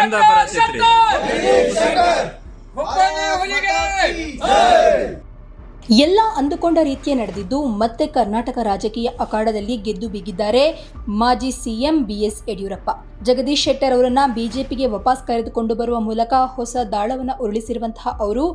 ಎಂದ ಬರತೈತ್ರಿ. ಎಲ್ಲ ಅಂದುಕೊಂಡ ರೀತಿಯೇ ನಡೆದಿದ್ದು ಮತ್ತೆ ಕರ್ನಾಟಕ ರಾಜಕೀಯ ಅಖಾಡದಲ್ಲಿ ಗೆದ್ದು ಬಿಗಿದ್ದಾರೆ ಮಾಜಿ CM B S Yediyurappa. Jagadish Shettar ಅವರನ್ನ ಬಿಜೆಪಿಗೆ ವಾಪಸ್ ಕರೆದುಕೊಂಡು ಬರುವ ಮೂಲಕ ಹೊಸ ದಾಳವನ್ನು ಉರುಳಿಸಿರುವಂತಹ ಅವರು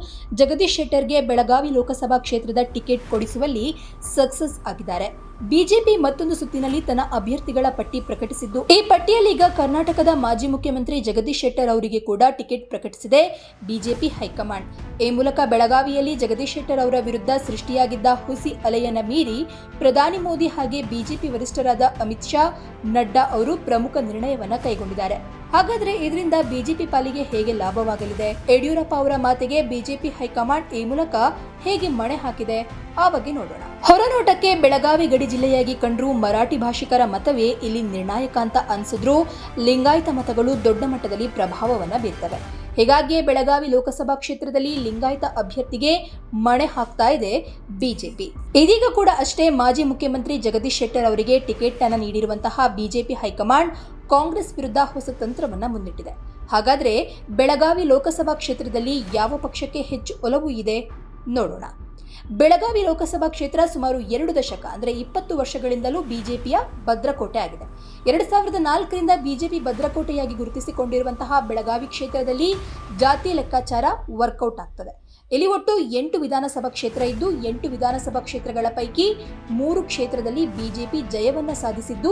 ಜಗದೀಶ್ ಶೆಟ್ಟರ್ಗೆ ಬೆಳಗಾವಿ ಲೋಕಸಭಾ ಕ್ಷೇತ್ರದ ಟಿಕೆಟ್ ಕೊಡಿಸುವಲ್ಲಿ ಸಕ್ಸಸ್ ಆಗಿದ್ದಾರೆ. ಬಿಜೆಪಿ ಮತ್ತೊಂದು ಸುತ್ತಿನಲ್ಲಿ ತನ್ನ ಅಭ್ಯರ್ಥಿಗಳ ಪಟ್ಟಿ ಪ್ರಕಟಿಸಿದ್ದು. ಈ ಪಟ್ಟಿಯಲ್ಲಿ ಈಗ ಕರ್ನಾಟಕದ ಮಾಜಿ ಮುಖ್ಯಮಂತ್ರಿ ಜಗದೀಶ್ ಶೆಟ್ಟರ್ ಅವರಿಗೆ ಕೂಡ ಟಿಕೆಟ್ ಪ್ರಕಟಿಸಿದೆ. BJP high command. ಈ ಮೂಲಕ ಬೆಳಗಾವಿಯಲ್ಲಿ ಜಗದೀಶ್ ಶೆಟ್ಟರ್ ಅವರ ವಿರುದ್ಧ ಸೃಷ್ಟಿಯಾಗಿದ್ದ ಹುಸಿ ಅಲೆಯನ್ನ ಮೀರಿ ಪ್ರಧಾನಿ ಮೋದಿ ಹಾಗೆ ಬಿಜೆಪಿ ವರಿಷ್ಠರಾದ ಅಮಿತ್ ಶಾ, ನಡ್ಡಾ ಅವರು ಪ್ರಮುಖ ನಿರ್ಣಯವನ್ನ ಕೈಗೊಂಡಿದ್ದಾರೆ. ಹಾಗಾದ್ರೆ ಇದರಿಂದ ಬಿಜೆಪಿ ಪಾಲಿಗೆ ಹೇಗೆ ಲಾಭವಾಗಲಿದೆ? ಯಡಿಯೂರಪ್ಪ ಅವರ ಮಾತಿಗೆ ಬಿಜೆಪಿ ಹೈಕಮಾಂಡ್ ಈ ಮೂಲಕ ಹೇಗೆ ಮಣೆ ಹಾಕಿದೆ? ಆ ಬಗ್ಗೆ ನೋಡೋಣ. ಹೊರನೋಟಕ್ಕೆ ಬೆಳಗಾವಿ ಗಡಿ ಜಿಲ್ಲೆಯಾಗಿ ಕಂಡರೂ ಮರಾಠಿ ಭಾಷಿಕರ ಮತವೇ ಇಲ್ಲಿ ನಿರ್ಣಾಯಕ ಅಂತ ಅನಿಸಿದ್ರೂ. ಲಿಂಗಾಯತ ಮತಗಳು ದೊಡ್ಡ ಮಟ್ಟದಲ್ಲಿ ಪ್ರಭಾವವನ್ನ ಬೀರ್ತವೆ. ಹೀಗಾಗಿಯೇ ಬೆಳಗಾವಿ ಲೋಕಸಭಾ ಕ್ಷೇತ್ರದಲ್ಲಿ ಲಿಂಗಾಯತ ಅಭ್ಯರ್ಥಿಗೆ ಮಣೆ ಹಾಕ್ತಾ ಇದೆ ಬಿಜೆಪಿ. ಇದೀಗ ಕೂಡ ಅಷ್ಟೇ ಮಾಜಿ ಮುಖ್ಯಮಂತ್ರಿ ಜಗದೀಶ್ ಶೆಟ್ಟರ್ ಅವರಿಗೆ ಟಿಕೆಟ್ ಅನ್ನು ನೀಡಿರುವಂತಹ ಬಿಜೆಪಿ ಹೈಕಮಾಂಡ್ ಕಾಂಗ್ರೆಸ್ ವಿರುದ್ಧ ಹೊಸ ತಂತ್ರವನ್ನ ಮುಂದಿಟ್ಟಿದೆ. ಹಾಗಾದ್ರೆ ಬೆಳಗಾವಿ ಲೋಕಸಭಾ ಕ್ಷೇತ್ರದಲ್ಲಿ ಯಾವ ಪಕ್ಷಕ್ಕೆ ಹೆಚ್ಚು ಒಲವು ಇದೆ? ನೋಡೋಣ. ಬೆಳಗಾವಿ ಲೋಕಸಭಾ ಕ್ಷೇತ್ರ ಸುಮಾರು ಎರಡು ದಶಕ, ಅಂದರೆ ಇಪ್ಪತ್ತು ವರ್ಷಗಳಿಂದಲೂ ಬಿಜೆಪಿಯ ಭದ್ರಕೋಟೆ ಆಗಿದೆ. ಎರಡು ಸಾವಿರದ ನಾಲ್ಕರಿಂದ ಬಿಜೆಪಿ ಭದ್ರಕೋಟೆಯಾಗಿ ಗುರುತಿಸಿಕೊಂಡಿರುವಂತಹ ಬೆಳಗಾವಿ ಕ್ಷೇತ್ರದಲ್ಲಿ ಜಾತಿ ಲೆಕ್ಕಾಚಾರ ವರ್ಕೌಟ್ ಆಗ್ತದೆ. ಇಲ್ಲಿ ಒಟ್ಟು ಎಂಟು ವಿಧಾನಸಭಾ ಕ್ಷೇತ್ರ ಇದ್ದು, ಎಂಟು ವಿಧಾನಸಭಾ ಕ್ಷೇತ್ರಗಳ ಪೈಕಿ ಮೂರು ಕ್ಷೇತ್ರದಲ್ಲಿ ಬಿಜೆಪಿ ಜಯವನ್ನು ಸಾಧಿಸಿದ್ದು,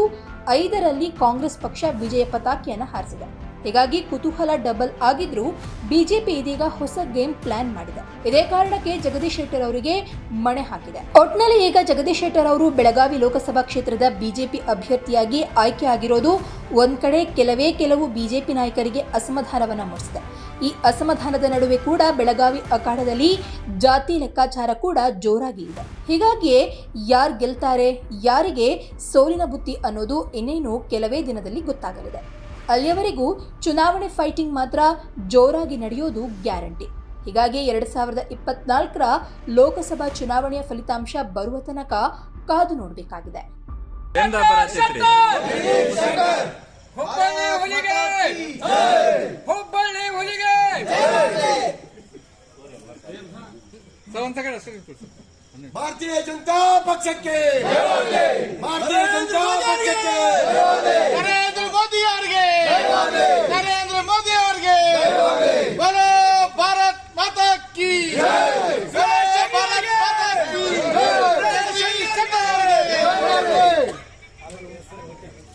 ಐದರಲ್ಲಿ ಕಾಂಗ್ರೆಸ್ ಪಕ್ಷ ವಿಜಯ ಪತಾಕೆಯನ್ನು ಹಾರಿಸಿದೆ. ಹೀಗಾಗಿ ಕುತೂಹಲ ಡಬಲ್ ಆಗಿದ್ರೂ ಬಿಜೆಪಿ ಇದೀಗ ಹೊಸ ಗೇಮ್ ಪ್ಲಾನ್ ಮಾಡಿದೆ. ಇದೇ ಕಾರಣಕ್ಕೆ ಜಗದೀಶ್ ಶೆಟ್ಟರ್ ಅವರಿಗೆ ಮಣೆ ಹಾಕಿದೆ. ಒಟ್ನಲ್ಲಿ ಈಗ ಜಗದೀಶ್ ಶೆಟ್ಟರ್ ಅವರು ಬೆಳಗಾವಿ ಲೋಕಸಭಾ ಕ್ಷೇತ್ರದ ಬಿಜೆಪಿ ಅಭ್ಯರ್ಥಿಯಾಗಿ ಆಯ್ಕೆ ಆಗಿರೋದು ಒಂದ್ ಕಡೆ ಕೆಲವೇ ಕೆಲವು ಬಿಜೆಪಿ ನಾಯಕರಿಗೆ ಅಸಮಾಧಾನವನ್ನ ಮೂಡಿಸಿದೆ. ಈ ಅಸಮಾಧಾನದ ನಡುವೆ ಕೂಡ ಬೆಳಗಾವಿ ಅಖಾಡದಲ್ಲಿ ಜಾತಿ ಲೆಕ್ಕಾಚಾರ ಕೂಡ ಜೋರಾಗಿ ಇದೆ. ಹೀಗಾಗಿಯೇ ಯಾರು ಗೆಲ್ತಾರೆ, ಯಾರಿಗೆ ಸೋಲಿನ ಬುತ್ತಿ ಅನ್ನೋದು ಇನ್ನೇನು ಕೆಲವೇ ದಿನದಲ್ಲಿ ಗೊತ್ತಾಗಲಿದೆ. ಅಲ್ಲಿಯವರೆಗೂ ಚುನಾವಣೆ ಫೈಟಿಂಗ್ ಮಾತ್ರ ಜೋರಾಗಿ ನಡೆಯೋದು ಗ್ಯಾರಂಟಿ. ಹೀಗಾಗಿ ಎರಡು ಸಾವಿರದ ಇಪ್ಪತ್ನಾಲ್ಕರ ಲೋಕಸಭಾ ಚುನಾವಣೆಯ ಫಲಿತಾಂಶ ಬರುವ ತನಕ ಕಾದು ನೋಡಬೇಕಾಗಿದೆ. ಭಾರತೀಯ ಜನತಾ ಪಕ್ಷಕ್ಕೆ! ಭಾರತೀಯ ಜನತಾ